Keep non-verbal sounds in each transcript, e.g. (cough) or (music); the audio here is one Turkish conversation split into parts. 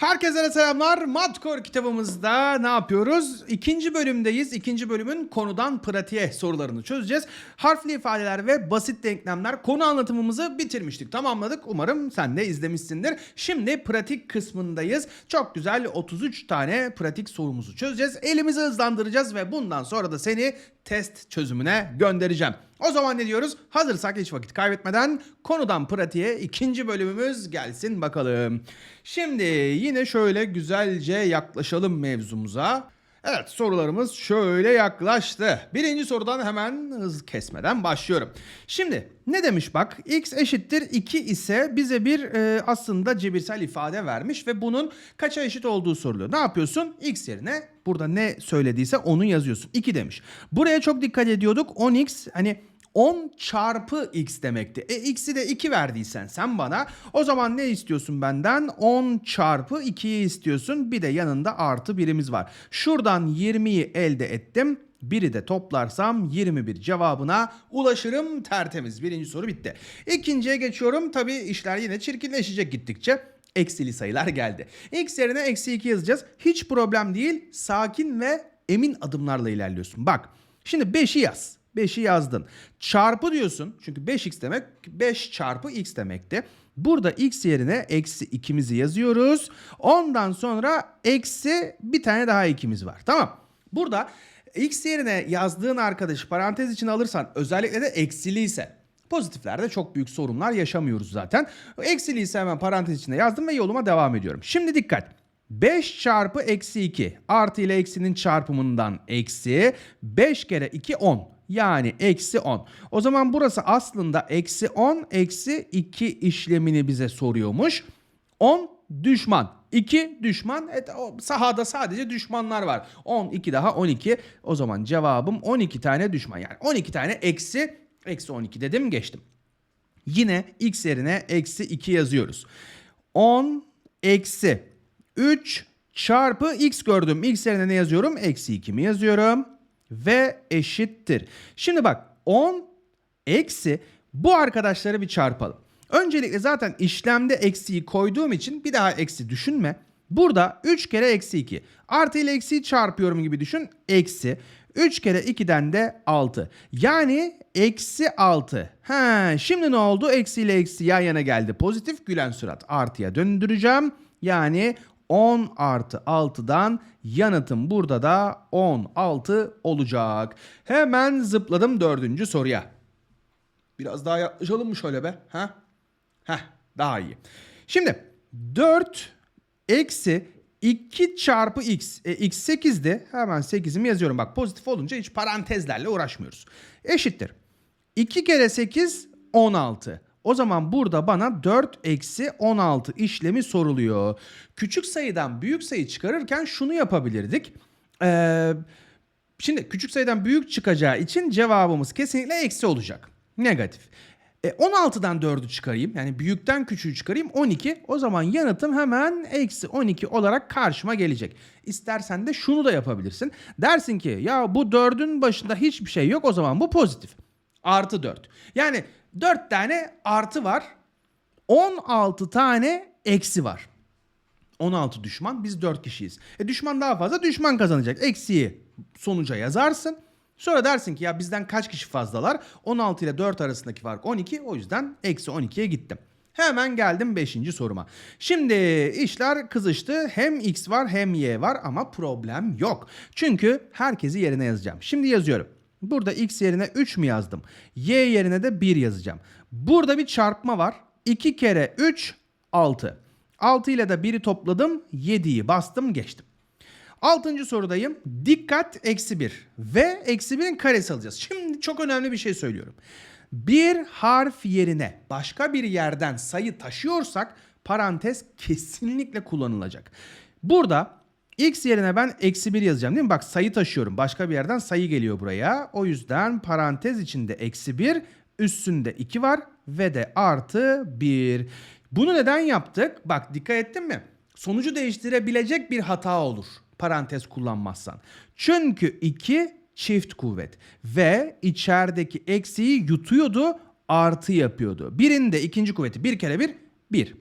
Herkese selamlar. Madkor kitabımızda ne yapıyoruz? İkinci bölümdeyiz. İkinci bölümün konudan pratiğe sorularını çözeceğiz. Harfli ifadeler ve basit denklemler konu anlatımımızı bitirmiştik. Tamamladık. Umarım sen de izlemişsindir. Şimdi pratik kısmındayız. Çok güzel 33 tane pratik sorumuzu çözeceğiz. Elimizi hızlandıracağız ve bundan sonra da seni test çözümüne göndereceğim. O zaman ne diyoruz? Hazırsak hiç vakit kaybetmeden konudan pratiğe ikinci bölümümüz gelsin bakalım. Şimdi yine şöyle güzelce yaklaşalım mevzumuza. Evet sorularımız şöyle yaklaştı. Birinci sorudan hemen hız kesmeden başlıyorum. Şimdi ne demiş bak x eşittir 2 ise bize bir e, aslında cebirsel ifade vermiş ve bunun kaça eşit olduğu soruluyor. Ne yapıyorsun? x yerine burada ne söylediyse onu yazıyorsun. 2 demiş. Buraya çok dikkat ediyorduk. 10x hani 10 çarpı x demekti. E x'i de 2 verdiysen sen bana o zaman ne istiyorsun benden? 10 çarpı 2'yi istiyorsun. Bir de yanında artı birimiz var. Şuradan 20'yi elde ettim. Biri de toplarsam 21 cevabına ulaşırım tertemiz. Birinci soru bitti. İkinciye geçiyorum. Tabii işler yine çirkinleşecek gittikçe. Eksili sayılar geldi. X yerine eksi 2 yazacağız. Hiç problem değil. Sakin ve emin adımlarla ilerliyorsun. Bak şimdi 5'i yaz. 5'i yazdın. Çarpı diyorsun. Çünkü 5x demek 5 çarpı x demekti. Burada x yerine eksi 2'mizi yazıyoruz. Ondan sonra eksi bir tane daha 2'miz var. Tamam. Burada x yerine yazdığın arkadaşı parantez içine alırsan özellikle de eksiliyse Pozitiflerde çok büyük sorunlar yaşamıyoruz zaten. Eksiliyse hemen parantez içinde yazdım ve yoluma devam ediyorum. Şimdi dikkat. 5 çarpı eksi 2 artı ile eksinin çarpımından eksi 5 kere 2 10 yani eksi 10. O zaman burası aslında eksi 10 eksi 2 işlemini bize soruyormuş. 10 düşman. 2 düşman. O sahada sadece düşmanlar var. 10, 2 daha 12. O zaman cevabım 12 tane düşman. Yani 12 tane eksi, eksi 12 dedim geçtim. Yine x yerine eksi 2 yazıyoruz. 10 eksi 3 çarpı x gördüm. X yerine ne yazıyorum? Eksi 2 mi yazıyorum? Ve eşittir. Şimdi bak 10 eksi bu arkadaşları bir çarpalım. Öncelikle zaten işlemde eksiyi koyduğum için bir daha eksi düşünme. Burada 3 kere eksi 2. Artı ile eksiyi çarpıyorum gibi düşün. Eksi. 3 kere 2'den de 6. Yani eksi 6. Ha, şimdi ne oldu? Eksi ile eksi yan yana geldi. Pozitif gülen surat artıya döndüreceğim. Yani 10 artı 6'dan yanıtım burada da 16 olacak. Hemen zıpladım dördüncü soruya. Biraz daha yaklaşalım mı şöyle be? Ha? Heh, daha iyi. Şimdi 4 eksi 2 çarpı x. E, x 8'di. Hemen 8'imi yazıyorum. Bak pozitif olunca hiç parantezlerle uğraşmıyoruz. Eşittir. 2 kere 8 16. O zaman burada bana 4 eksi 16 işlemi soruluyor. Küçük sayıdan büyük sayı çıkarırken şunu yapabilirdik. Ee, şimdi küçük sayıdan büyük çıkacağı için cevabımız kesinlikle eksi olacak. Negatif. E, 16'dan 4'ü çıkarayım. Yani büyükten küçüğü çıkarayım 12. O zaman yanıtım hemen eksi 12 olarak karşıma gelecek. İstersen de şunu da yapabilirsin. Dersin ki ya bu 4'ün başında hiçbir şey yok o zaman bu pozitif. Artı 4. Yani 4 tane artı var. 16 tane eksi var. 16 düşman biz 4 kişiyiz. E düşman daha fazla düşman kazanacak. Eksiği sonuca yazarsın. Sonra dersin ki ya bizden kaç kişi fazlalar? 16 ile 4 arasındaki fark 12. O yüzden eksi 12'ye gittim. Hemen geldim 5. soruma. Şimdi işler kızıştı. Hem x var hem y var ama problem yok. Çünkü herkesi yerine yazacağım. Şimdi yazıyorum. Burada x yerine 3 mü yazdım? Y yerine de 1 yazacağım. Burada bir çarpma var. 2 kere 3 6. 6 ile de 1'i topladım. 7'yi bastım geçtim. Altıncı sorudayım. Dikkat eksi 1 ve eksi 1'in karesi alacağız. Şimdi çok önemli bir şey söylüyorum. Bir harf yerine başka bir yerden sayı taşıyorsak parantez kesinlikle kullanılacak. Burada x yerine ben eksi 1 yazacağım değil mi? Bak sayı taşıyorum. Başka bir yerden sayı geliyor buraya. O yüzden parantez içinde eksi 1 üstünde 2 var ve de artı 1. Bunu neden yaptık? Bak dikkat ettin mi? Sonucu değiştirebilecek bir hata olur parantez kullanmazsan. Çünkü 2 çift kuvvet ve içerideki eksiği yutuyordu artı yapıyordu. Birinde ikinci kuvveti bir kere bir bir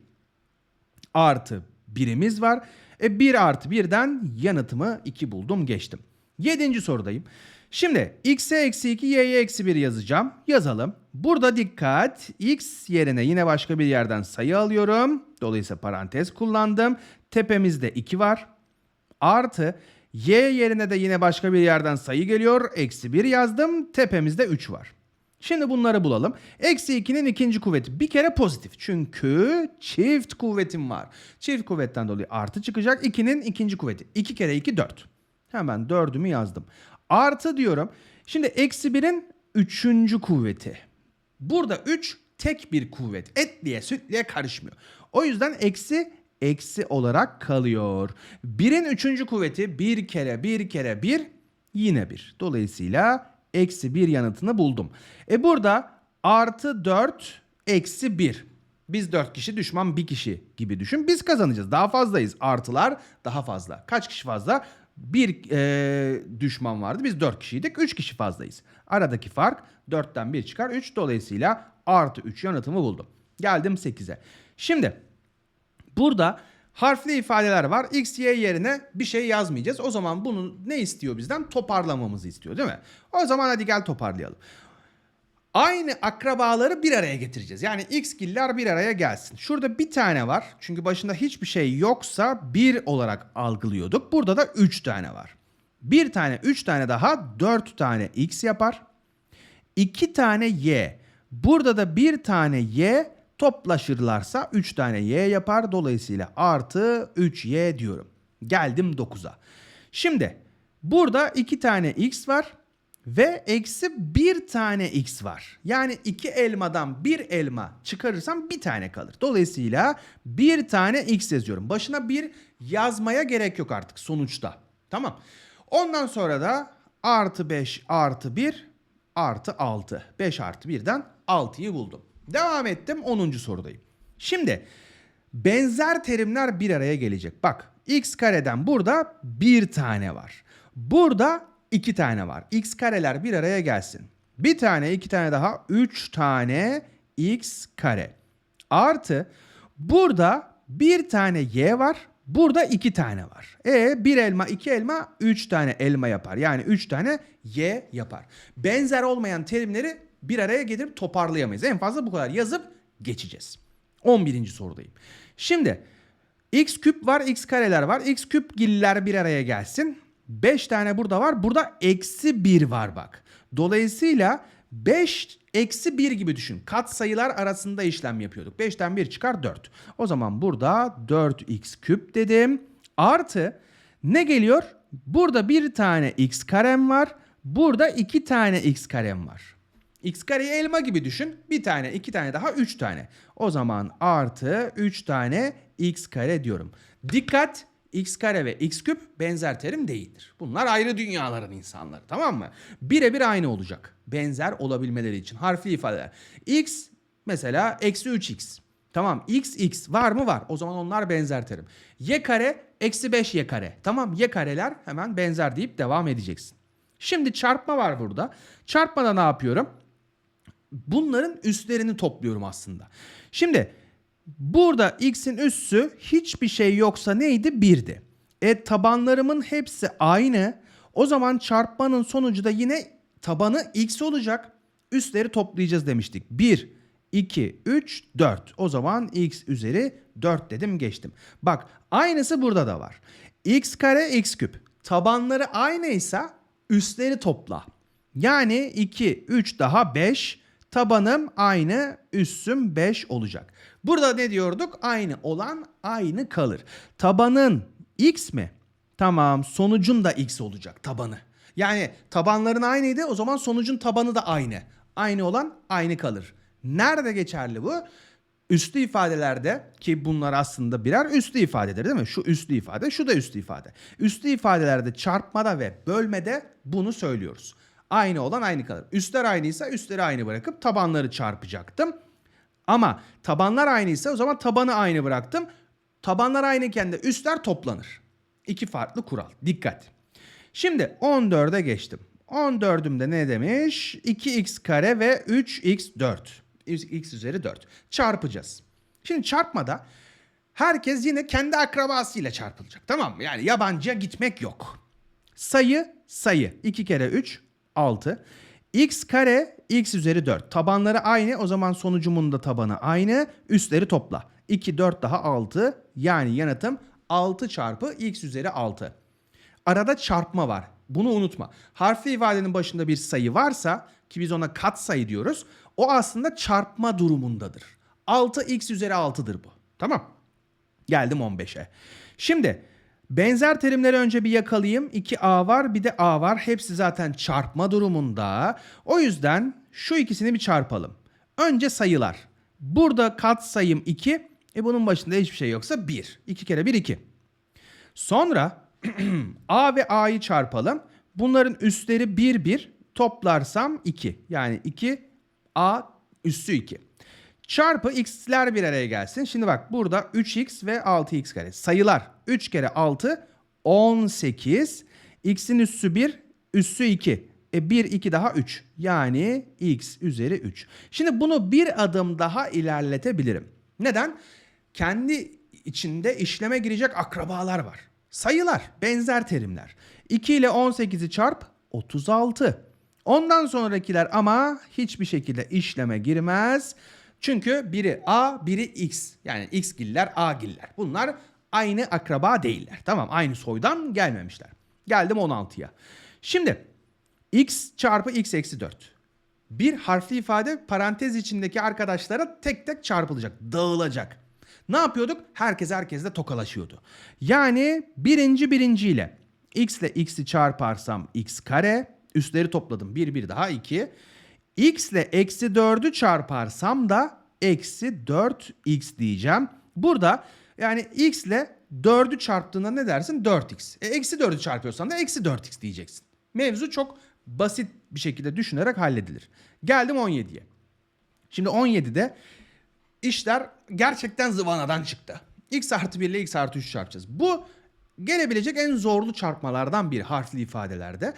artı birimiz var. E 1 artı 1'den yanıtımı 2 buldum geçtim. Yedinci sorudayım. Şimdi x'e eksi 2 y'ye eksi 1 yazacağım. Yazalım. Burada dikkat. x yerine yine başka bir yerden sayı alıyorum. Dolayısıyla parantez kullandım. Tepemizde 2 var. Artı y yerine de yine başka bir yerden sayı geliyor. Eksi 1 yazdım. Tepemizde 3 var. Şimdi bunları bulalım. Eksi 2'nin ikinci kuvveti bir kere pozitif. Çünkü çift kuvvetim var. Çift kuvvetten dolayı artı çıkacak. 2'nin ikinci kuvveti. 2 kere 2 4. Hemen 4'ümü yazdım. Artı diyorum. Şimdi eksi 1'in üçüncü kuvveti. Burada 3 tek bir kuvvet. Etliye sütliye karışmıyor. O yüzden eksi eksi olarak kalıyor. 1'in üçüncü kuvveti bir kere bir kere bir yine bir. Dolayısıyla eksi bir yanıtını buldum. E burada artı 4 eksi 1. Biz 4 kişi düşman 1 kişi gibi düşün. Biz kazanacağız. Daha fazlayız. Artılar daha fazla. Kaç kişi fazla? Bir e, düşman vardı. Biz 4 kişiydik. 3 kişi fazlayız. Aradaki fark 4'ten 1 çıkar 3. Dolayısıyla artı 3 yanıtımı buldum. Geldim 8'e. Şimdi burada harfli ifadeler var. X, Y yerine bir şey yazmayacağız. O zaman bunu ne istiyor bizden? Toparlamamızı istiyor değil mi? O zaman hadi gel toparlayalım. Aynı akrabaları bir araya getireceğiz. Yani x giller bir araya gelsin. Şurada bir tane var. Çünkü başında hiçbir şey yoksa bir olarak algılıyorduk. Burada da üç tane var. Bir tane, üç tane daha dört tane x yapar. İki tane y. Burada da bir tane y toplaşırlarsa 3 tane y yapar. Dolayısıyla artı 3y diyorum. Geldim 9'a. Şimdi burada 2 tane x var ve eksi bir tane x var. Yani iki elmadan bir elma çıkarırsam bir tane kalır. Dolayısıyla bir tane x yazıyorum. Başına bir yazmaya gerek yok artık sonuçta. Tamam. Ondan sonra da artı 5 artı 1 artı 6. 5 artı 1'den 6'yı buldum. Devam ettim 10. sorudayım. Şimdi benzer terimler bir araya gelecek. Bak x kareden burada bir tane var. Burada iki tane var. x kareler bir araya gelsin. Bir tane iki tane daha üç tane x kare. Artı burada bir tane y var. Burada iki tane var. E bir elma iki elma üç tane elma yapar. Yani üç tane y yapar. Benzer olmayan terimleri bir araya getirip toparlayamayız. En fazla bu kadar yazıp geçeceğiz. 11. sorudayım. Şimdi x küp var x kareler var. x küp giller bir araya gelsin. 5 tane burada var. Burada eksi 1 var bak. Dolayısıyla 5 eksi 1 gibi düşün. Kat sayılar arasında işlem yapıyorduk. 5'ten 1 çıkar 4. O zaman burada 4x küp dedim. Artı ne geliyor? Burada bir tane x karem var. Burada iki tane x karem var. X kareyi elma gibi düşün. Bir tane, iki tane daha, üç tane. O zaman artı üç tane x kare diyorum. Dikkat! x kare ve x küp benzer terim değildir. Bunlar ayrı dünyaların insanları tamam mı? Birebir aynı olacak. Benzer olabilmeleri için harfli ifadeler. x mesela eksi 3x. Tamam x x var mı var. O zaman onlar benzer terim. Y kare eksi 5 y kare. Tamam y kareler hemen benzer deyip devam edeceksin. Şimdi çarpma var burada. Çarpmada ne yapıyorum? Bunların üstlerini topluyorum aslında. Şimdi burada x'in üssü hiçbir şey yoksa neydi? 1'di. E tabanlarımın hepsi aynı. O zaman çarpmanın sonucu da yine tabanı x olacak. Üstleri toplayacağız demiştik. 1, 2, 3, 4. O zaman x üzeri 4 dedim geçtim. Bak aynısı burada da var. x kare x küp. Tabanları aynıysa üstleri topla. Yani 2, 3 daha 5. Tabanım aynı, üssüm 5 olacak. Burada ne diyorduk? Aynı olan aynı kalır. Tabanın x mi? Tamam, sonucun da x olacak tabanı. Yani tabanların aynıydı, o zaman sonucun tabanı da aynı. Aynı olan aynı kalır. Nerede geçerli bu? Üslü ifadelerde ki bunlar aslında birer üslü ifadedir değil mi? Şu üslü ifade, şu da üslü ifade. Üslü ifadelerde çarpmada ve bölmede bunu söylüyoruz. Aynı olan aynı kalır. Üstler aynıysa üstleri aynı bırakıp tabanları çarpacaktım. Ama tabanlar aynıysa o zaman tabanı aynı bıraktım. Tabanlar aynıyken de üstler toplanır. İki farklı kural. Dikkat. Şimdi 14'e geçtim. 14'ümde ne demiş? 2x kare ve 3x4. x üzeri 4. Çarpacağız. Şimdi çarpmada Herkes yine kendi akrabasıyla çarpılacak. Tamam mı? Yani yabancıya gitmek yok. Sayı sayı. 2 kere 3 6. x kare x üzeri 4. Tabanları aynı o zaman sonucumun da tabanı aynı. Üstleri topla. 2 4 daha 6 yani yanıtım 6 çarpı x üzeri 6. Arada çarpma var. Bunu unutma. Harfli ifadenin başında bir sayı varsa ki biz ona kat sayı diyoruz. O aslında çarpma durumundadır. 6x üzeri 6'dır bu. Tamam. Geldim 15'e. Şimdi benzer terimleri önce bir yakalayayım. 2a var bir de a var. Hepsi zaten çarpma durumunda. O yüzden şu ikisini bir çarpalım. Önce sayılar. Burada kat sayım 2. E bunun başında hiçbir şey yoksa 1. 2 kere 1 2. Sonra (clears throat) a ve a'yı çarpalım. Bunların üstleri 1 1 toplarsam 2. Yani 2 a üssü 2. Çarpı x'ler bir araya gelsin. Şimdi bak burada 3x ve 6x kare. Sayılar 3 kere 6 18. X'in üssü 1 üssü 2. E 1 2 daha 3. Yani x üzeri 3. Şimdi bunu bir adım daha ilerletebilirim. Neden? Kendi içinde işleme girecek akrabalar var. Sayılar, benzer terimler. 2 ile 18'i çarp 36. Ondan sonrakiler ama hiçbir şekilde işleme girmez. Çünkü biri A, biri X. Yani X giller, A giller. Bunlar aynı akraba değiller. Tamam aynı soydan gelmemişler. Geldim 16'ya. Şimdi X çarpı X eksi 4. Bir harfli ifade parantez içindeki arkadaşlara tek tek çarpılacak, dağılacak. Ne yapıyorduk? Herkes herkesle tokalaşıyordu. Yani birinci birinciyle x ile x'i çarparsam x kare, üstleri topladım 1 1 daha 2. x ile eksi 4'ü çarparsam da eksi 4x diyeceğim. Burada yani x ile 4'ü çarptığında ne dersin? 4x. E, eksi 4'ü çarpıyorsan da eksi 4x diyeceksin. Mevzu çok basit bir şekilde düşünerek halledilir. Geldim 17'ye. Şimdi 17'de işler gerçekten zıvanadan çıktı. X artı 1 ile X artı 3 çarpacağız. Bu gelebilecek en zorlu çarpmalardan biri harfli ifadelerde.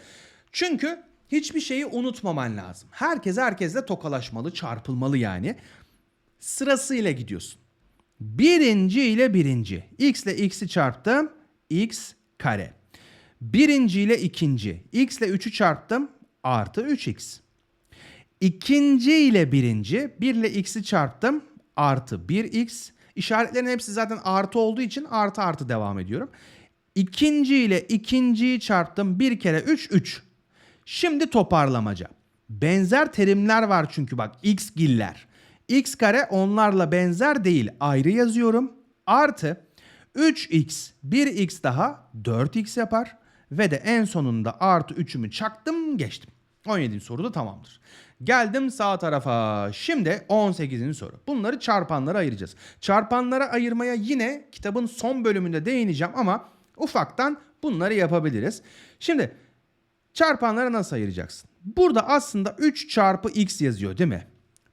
Çünkü hiçbir şeyi unutmaman lazım. Herkes herkesle tokalaşmalı, çarpılmalı yani. Sırasıyla gidiyorsun. Birinci ile birinci. X ile x'i çarptım. X kare. Birinci ile ikinci. X ile 3'ü çarptım. Artı 3x. İkinci ile birinci. 1 ile x'i çarptım. Artı 1x. İşaretlerin hepsi zaten artı olduğu için artı artı devam ediyorum. İkinci ile ikinciyi çarptım. 1 kere 3 3. Şimdi toparlamaca. Benzer terimler var çünkü bak x giller. x kare onlarla benzer değil. Ayrı yazıyorum. Artı 3x 1x daha 4x yapar. Ve de en sonunda artı 3'ümü çaktım geçtim. 17. soru da tamamdır. Geldim sağ tarafa. Şimdi 18. soru. Bunları çarpanlara ayıracağız. Çarpanlara ayırmaya yine kitabın son bölümünde değineceğim ama ufaktan bunları yapabiliriz. Şimdi çarpanlara nasıl ayıracaksın? Burada aslında 3 çarpı x yazıyor değil mi?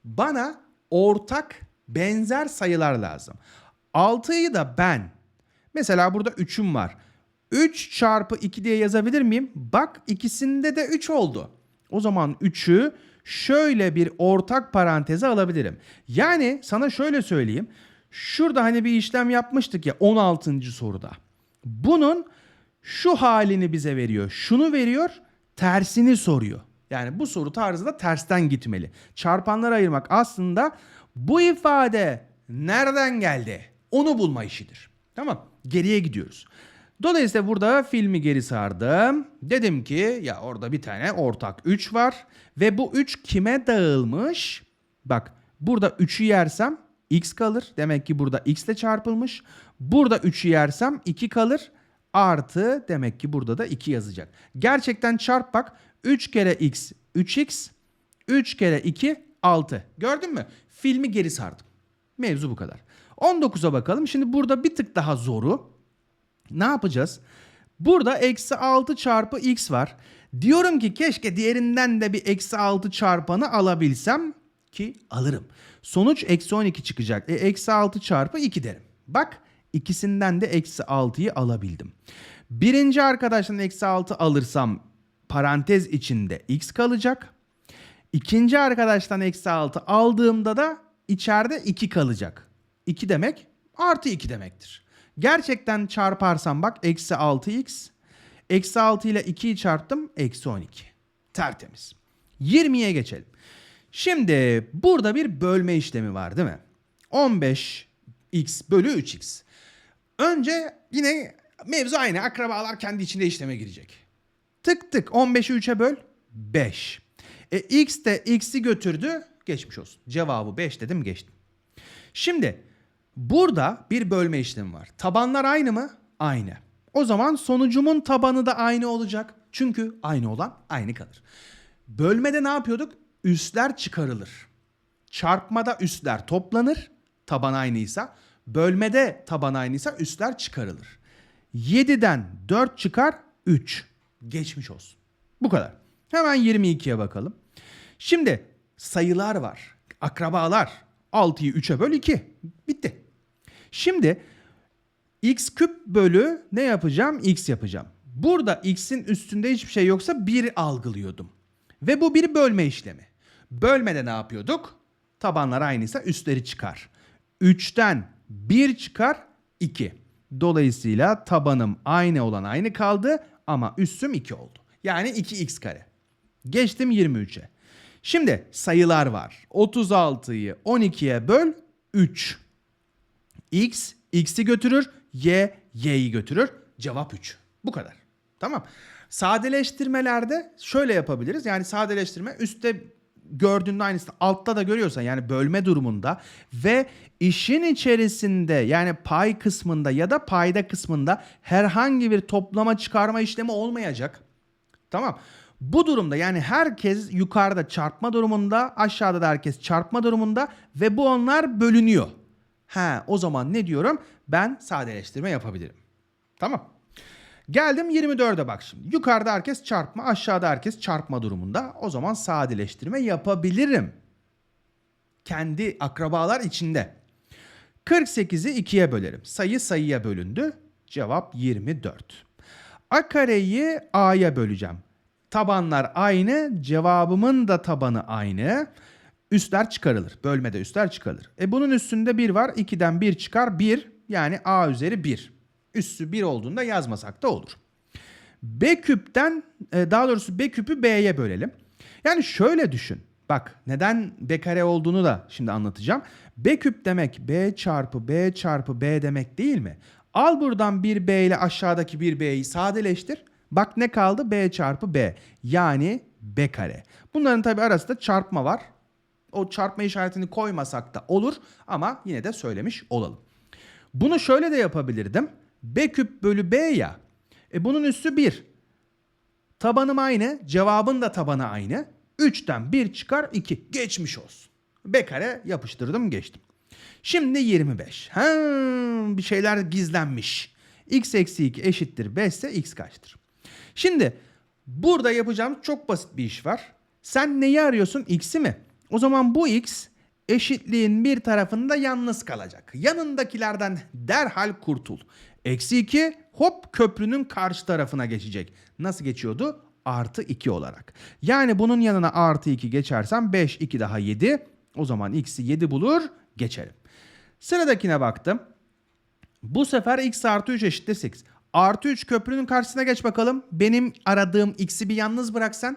Bana ortak benzer sayılar lazım. 6'yı da ben mesela burada 3'üm var. 3 çarpı 2 diye yazabilir miyim? Bak ikisinde de 3 oldu. O zaman 3'ü şöyle bir ortak paranteze alabilirim. Yani sana şöyle söyleyeyim. Şurada hani bir işlem yapmıştık ya 16. soruda. Bunun şu halini bize veriyor. Şunu veriyor, tersini soruyor. Yani bu soru tarzı da tersten gitmeli. Çarpanları ayırmak aslında bu ifade nereden geldi? Onu bulma işidir. Tamam. Geriye gidiyoruz. Dolayısıyla burada filmi geri sardım. Dedim ki ya orada bir tane ortak 3 var. Ve bu 3 kime dağılmış? Bak burada 3'ü yersem x kalır. Demek ki burada x ile çarpılmış. Burada 3'ü yersem 2 kalır. Artı demek ki burada da 2 yazacak. Gerçekten çarp bak. 3 kere x 3x. 3 kere 2 6. Gördün mü? Filmi geri sardım. Mevzu bu kadar. 19'a bakalım. Şimdi burada bir tık daha zoru. Ne yapacağız? Burada eksi 6 çarpı x var. Diyorum ki keşke diğerinden de bir eksi 6 çarpanı alabilsem ki alırım. Sonuç eksi 12 çıkacak. E, eksi 6 çarpı 2 derim. Bak ikisinden de eksi 6'yı alabildim. Birinci arkadaştan eksi 6 alırsam parantez içinde x kalacak. İkinci arkadaştan eksi 6 aldığımda da içeride 2 kalacak. 2 demek artı 2 demektir. Gerçekten çarparsam bak eksi 6x. Eksi 6 ile 2'yi çarptım eksi 12. Tertemiz. 20'ye geçelim. Şimdi burada bir bölme işlemi var değil mi? 15x bölü 3x. Önce yine mevzu aynı. Akrabalar kendi içinde işleme girecek. Tık tık 15'i 3'e böl 5. E, x de x'i götürdü. Geçmiş olsun. Cevabı 5 dedim geçtim. Şimdi burada bir bölme işlemi var. Tabanlar aynı mı? Aynı. O zaman sonucumun tabanı da aynı olacak. Çünkü aynı olan aynı kalır. Bölmede ne yapıyorduk? Üstler çıkarılır. Çarpmada üstler toplanır. Taban aynıysa. Bölmede taban aynıysa üstler çıkarılır. 7'den 4 çıkar 3. Geçmiş olsun. Bu kadar. Hemen 22'ye bakalım. Şimdi sayılar var. Akrabalar. 6'yı 3'e böl 2. Bitti. Şimdi x küp bölü ne yapacağım? x yapacağım. Burada x'in üstünde hiçbir şey yoksa 1 algılıyordum. Ve bu bir bölme işlemi. Bölmede ne yapıyorduk? Tabanlar aynıysa üstleri çıkar. 3'ten 1 çıkar 2. Dolayısıyla tabanım aynı olan aynı kaldı ama üstüm 2 oldu. Yani 2x kare. Geçtim 23'e. Şimdi sayılar var. 36'yı 12'ye böl 3. X, x'i götürür. Y, y'yi götürür. Cevap 3. Bu kadar. Tamam. Sadeleştirmelerde şöyle yapabiliriz. Yani sadeleştirme üstte gördüğünde aynısını altta da görüyorsan yani bölme durumunda ve işin içerisinde yani pay kısmında ya da payda kısmında herhangi bir toplama çıkarma işlemi olmayacak. Tamam. Bu durumda yani herkes yukarıda çarpma durumunda, aşağıda da herkes çarpma durumunda ve bu onlar bölünüyor. Ha, o zaman ne diyorum? Ben sadeleştirme yapabilirim. Tamam. Geldim 24'e bak şimdi. Yukarıda herkes çarpma, aşağıda herkes çarpma durumunda. O zaman sadeleştirme yapabilirim. Kendi akrabalar içinde. 48'i 2'ye bölerim. Sayı sayıya bölündü. Cevap 24. A kareyi A'ya böleceğim. Tabanlar aynı, cevabımın da tabanı aynı. Üstler çıkarılır. Bölmede üstler çıkarılır. E bunun üstünde 1 var. 2'den 1 çıkar 1. Yani A üzeri 1. Üssü 1 olduğunda yazmasak da olur. B küpten e, daha doğrusu B küpü B'ye bölelim. Yani şöyle düşün. Bak neden B kare olduğunu da şimdi anlatacağım. B küp demek B çarpı B çarpı B demek değil mi? Al buradan bir B ile aşağıdaki bir B'yi sadeleştir. Bak ne kaldı? B çarpı B. Yani B kare. Bunların tabi arasında çarpma var. O çarpma işaretini koymasak da olur ama yine de söylemiş olalım. Bunu şöyle de yapabilirdim. B küp bölü B ya. E bunun üssü 1. Tabanım aynı. Cevabın da tabanı aynı. 3'ten 1 çıkar 2. Geçmiş olsun. B kare yapıştırdım geçtim. Şimdi 25. Ha, bir şeyler gizlenmiş. x eksi 2 eşittir 5 ise x kaçtır? Şimdi burada yapacağım çok basit bir iş var. Sen neyi arıyorsun? X'i mi? O zaman bu x eşitliğin bir tarafında yalnız kalacak. Yanındakilerden derhal kurtul. Eksi 2 hop köprünün karşı tarafına geçecek. Nasıl geçiyordu? Artı 2 olarak. Yani bunun yanına artı 2 geçersem 5, 2 daha 7. O zaman x'i 7 bulur geçelim. Sıradakine baktım. Bu sefer x artı 3 eşittir 8. Artı 3 köprünün karşısına geç bakalım. Benim aradığım x'i bir yalnız bıraksan.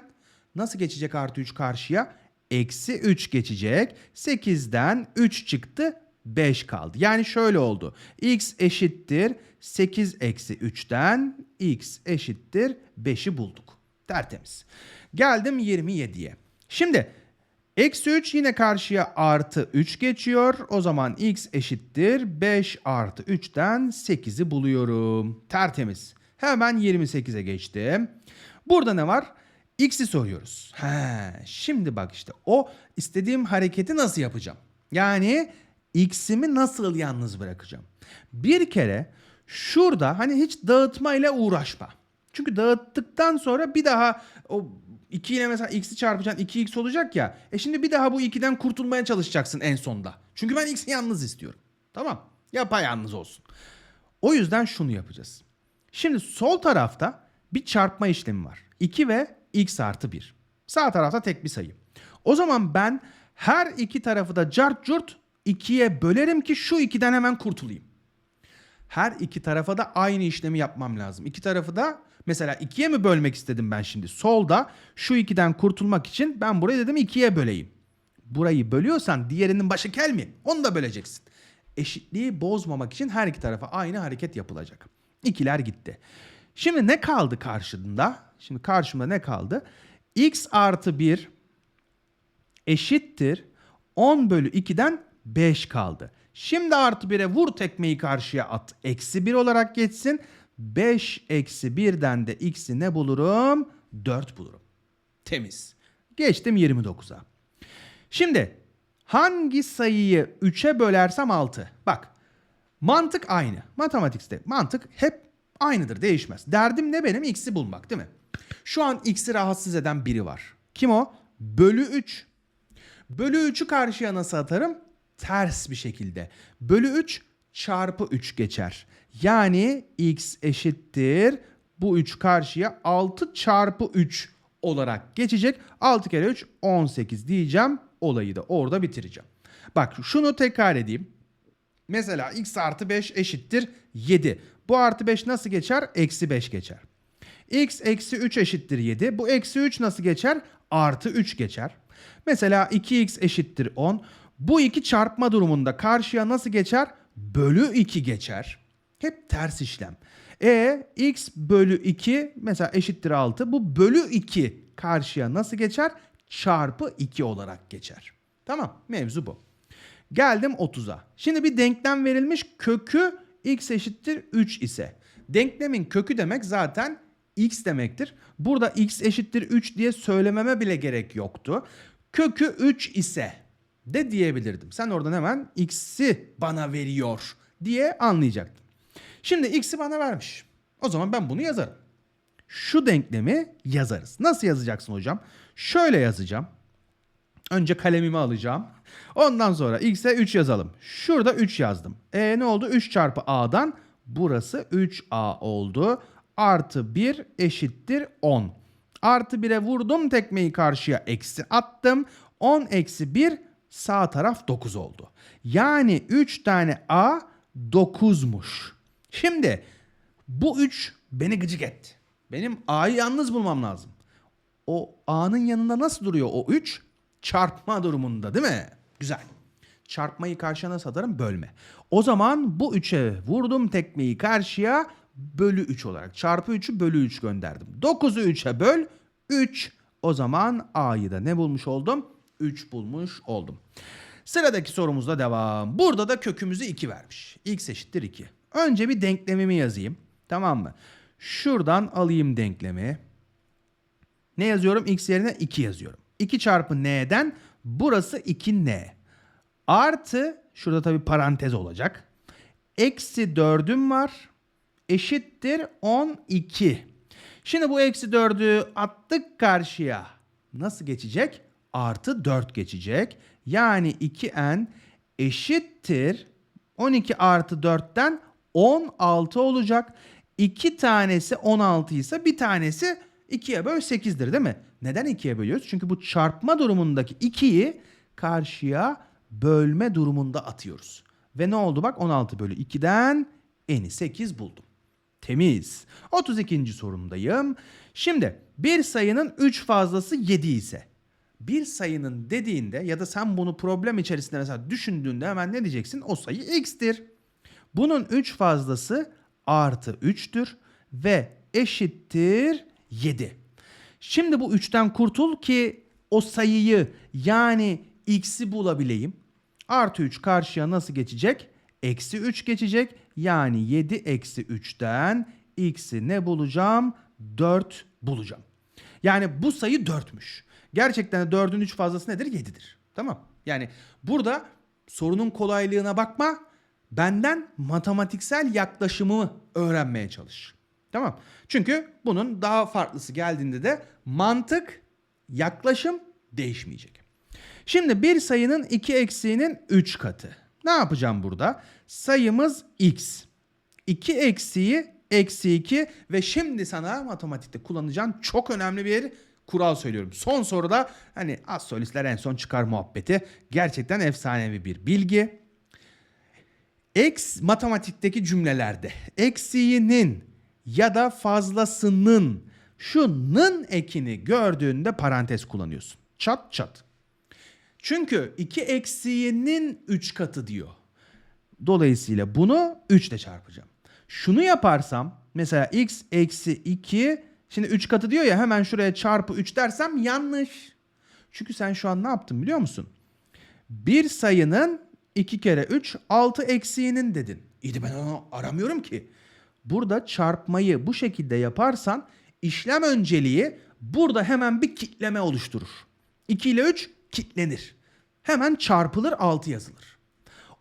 Nasıl geçecek artı 3 karşıya? Eksi 3 geçecek. 8'den 3 çıktı. 5 kaldı. Yani şöyle oldu. x eşittir 8 eksi 3'ten x eşittir 5'i bulduk. Tertemiz. Geldim 27'ye. Şimdi eksi 3 yine karşıya artı 3 geçiyor. O zaman x eşittir 5 artı 3'ten 8'i buluyorum. Tertemiz. Hemen 28'e geçtim. Burada ne var? X'i soruyoruz. He, şimdi bak işte o istediğim hareketi nasıl yapacağım? Yani x'imi nasıl yalnız bırakacağım? Bir kere şurada hani hiç dağıtma ile uğraşma. Çünkü dağıttıktan sonra bir daha o 2 ile mesela x'i çarpacaksın 2x olacak ya. E şimdi bir daha bu 2'den kurtulmaya çalışacaksın en sonda. Çünkü ben x'i yalnız istiyorum. Tamam. Yapayalnız olsun. O yüzden şunu yapacağız. Şimdi sol tarafta bir çarpma işlemi var. 2 ve x artı 1. Sağ tarafta tek bir sayı. O zaman ben her iki tarafı da cart curt 2'ye bölerim ki şu 2'den hemen kurtulayım. Her iki tarafa da aynı işlemi yapmam lazım. İki tarafı da mesela ikiye mi bölmek istedim ben şimdi? Solda şu ikiden kurtulmak için ben burayı dedim ikiye böleyim. Burayı bölüyorsan diğerinin başı kel mi? Onu da böleceksin. Eşitliği bozmamak için her iki tarafa aynı hareket yapılacak. İkiler gitti. Şimdi ne kaldı karşında? Şimdi karşımda ne kaldı? x artı 1 eşittir 10 bölü 2'den 5 kaldı. Şimdi artı 1'e vur tekmeyi karşıya at. Eksi 1 olarak geçsin. 5 eksi 1'den de x'i ne bulurum? 4 bulurum. Temiz. Geçtim 29'a. Şimdi hangi sayıyı 3'e bölersem 6. Bak mantık aynı. Matematikte mantık hep aynıdır değişmez. Derdim ne benim? X'i bulmak değil mi? Şu an X'i rahatsız eden biri var. Kim o? Bölü 3. Bölü 3'ü karşıya nasıl atarım? Ters bir şekilde. Bölü 3 çarpı 3 geçer. Yani x eşittir. Bu 3 karşıya 6 çarpı 3 olarak geçecek. 6 kere 3 18 diyeceğim. Olayı da orada bitireceğim. Bak şunu tekrar edeyim. Mesela x artı 5 eşittir 7. Bu artı 5 nasıl geçer? Eksi 5 geçer. x eksi 3 eşittir 7. Bu eksi 3 nasıl geçer? Artı 3 geçer. Mesela 2x eşittir 10. Bu iki çarpma durumunda karşıya nasıl geçer? Bölü 2 geçer. Hep ters işlem. E x bölü 2 mesela eşittir 6. Bu bölü 2 karşıya nasıl geçer? Çarpı 2 olarak geçer. Tamam mevzu bu. Geldim 30'a. Şimdi bir denklem verilmiş kökü x eşittir 3 ise. Denklemin kökü demek zaten x demektir. Burada x eşittir 3 diye söylememe bile gerek yoktu. Kökü 3 ise de diyebilirdim. Sen oradan hemen x'i bana veriyor diye anlayacaktın. Şimdi x'i bana vermiş. O zaman ben bunu yazarım. Şu denklemi yazarız. Nasıl yazacaksın hocam? Şöyle yazacağım. Önce kalemimi alacağım. Ondan sonra x'e 3 yazalım. Şurada 3 yazdım. E ne oldu? 3 çarpı a'dan burası 3a oldu. Artı 1 eşittir 10. Artı 1'e vurdum tekmeyi karşıya eksi attım. 10 eksi 1 sağ taraf 9 oldu. Yani 3 tane a 9'muş. Şimdi bu 3 beni gıcık etti. Benim a'yı yalnız bulmam lazım. O a'nın yanında nasıl duruyor o 3? Çarpma durumunda değil mi? Güzel. Çarpmayı karşıya nasıl atarım? Bölme. O zaman bu 3'e vurdum tekmeyi karşıya bölü 3 olarak. Çarpı 3'ü bölü 3 gönderdim. 9'u 3'e böl 3. O zaman a'yı da ne bulmuş oldum? 3 bulmuş oldum. Sıradaki sorumuzda devam. Burada da kökümüzü 2 vermiş. x eşittir 2. Önce bir denklemimi yazayım. Tamam mı? Şuradan alayım denklemi. Ne yazıyorum? X yerine 2 yazıyorum. 2 çarpı n'den burası 2n. Artı şurada tabii parantez olacak. Eksi 4'üm var. Eşittir 12. Şimdi bu eksi 4'ü attık karşıya. Nasıl geçecek? Artı 4 geçecek. Yani 2n eşittir 12 artı 4'ten 16 olacak. 2 tanesi 16 ise bir tanesi 2'ye böl 8'dir değil mi? Neden 2'ye bölüyoruz? Çünkü bu çarpma durumundaki 2'yi karşıya bölme durumunda atıyoruz. Ve ne oldu bak 16 bölü 2'den eni 8 buldum. Temiz. 32. sorumdayım. Şimdi bir sayının 3 fazlası 7 ise bir sayının dediğinde ya da sen bunu problem içerisinde mesela düşündüğünde hemen ne diyeceksin? O sayı x'tir. Bunun 3 fazlası artı 3'tür ve eşittir 7. Şimdi bu 3'ten kurtul ki o sayıyı yani x'i bulabileyim. Artı 3 karşıya nasıl geçecek? Eksi 3 geçecek. Yani 7 eksi 3'ten x'i ne bulacağım? 4 bulacağım. Yani bu sayı 4'müş. Gerçekten de 4'ün 3 fazlası nedir? 7'dir. Tamam. Yani burada sorunun kolaylığına bakma. Benden matematiksel yaklaşımı öğrenmeye çalış. Tamam. Çünkü bunun daha farklısı geldiğinde de mantık, yaklaşım değişmeyecek. Şimdi bir sayının 2 eksiğinin 3 katı. Ne yapacağım burada? Sayımız x. 2 eksiği eksi 2 ve şimdi sana matematikte kullanacağın çok önemli bir kural söylüyorum. Son soruda hani az solistler en son çıkar muhabbeti. Gerçekten efsanevi bir bilgi. Eks matematikteki cümlelerde eksiğinin ya da fazlasının şu nın ekini gördüğünde parantez kullanıyorsun. Çat çat. Çünkü 2 eksiğinin 3 katı diyor. Dolayısıyla bunu 3 ile çarpacağım. Şunu yaparsam mesela x eksi 2 şimdi 3 katı diyor ya hemen şuraya çarpı 3 dersem yanlış. Çünkü sen şu an ne yaptın biliyor musun? Bir sayının 2 kere 3 6 eksiğinin dedin. İyi ben onu aramıyorum ki. Burada çarpmayı bu şekilde yaparsan işlem önceliği burada hemen bir kitleme oluşturur. 2 ile 3 kitlenir. Hemen çarpılır 6 yazılır.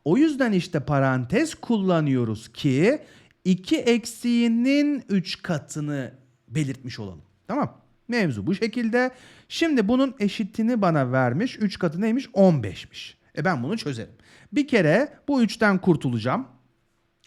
O yüzden işte parantez kullanıyoruz ki 2 eksiğinin 3 katını belirtmiş olalım. Tamam. Mevzu bu şekilde. Şimdi bunun eşitini bana vermiş. 3 katı neymiş? 15'miş. E ben bunu çözerim. Bir kere bu 3'ten kurtulacağım.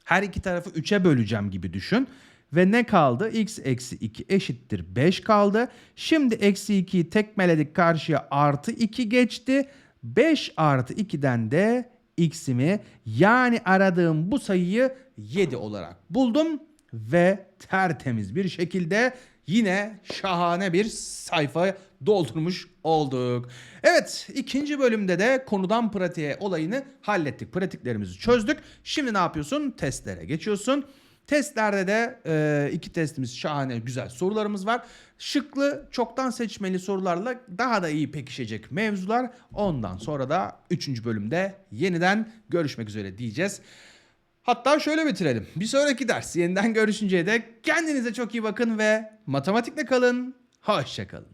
Her iki tarafı 3'e böleceğim gibi düşün. Ve ne kaldı? x eksi 2 eşittir 5 kaldı. Şimdi eksi 2'yi tekmeledik karşıya artı 2 geçti. 5 artı 2'den de x'imi yani aradığım bu sayıyı 7 olarak buldum. Ve tertemiz bir şekilde yine şahane bir sayfa doldurmuş olduk. Evet ikinci bölümde de konudan pratiğe olayını hallettik. Pratiklerimizi çözdük. Şimdi ne yapıyorsun? Testlere geçiyorsun. Testlerde de e, iki testimiz şahane güzel sorularımız var. Şıklı çoktan seçmeli sorularla daha da iyi pekişecek mevzular. Ondan sonra da 3. bölümde yeniden görüşmek üzere diyeceğiz. Hatta şöyle bitirelim. Bir sonraki ders yeniden görüşünceye dek kendinize çok iyi bakın ve matematikle kalın. Hoşçakalın.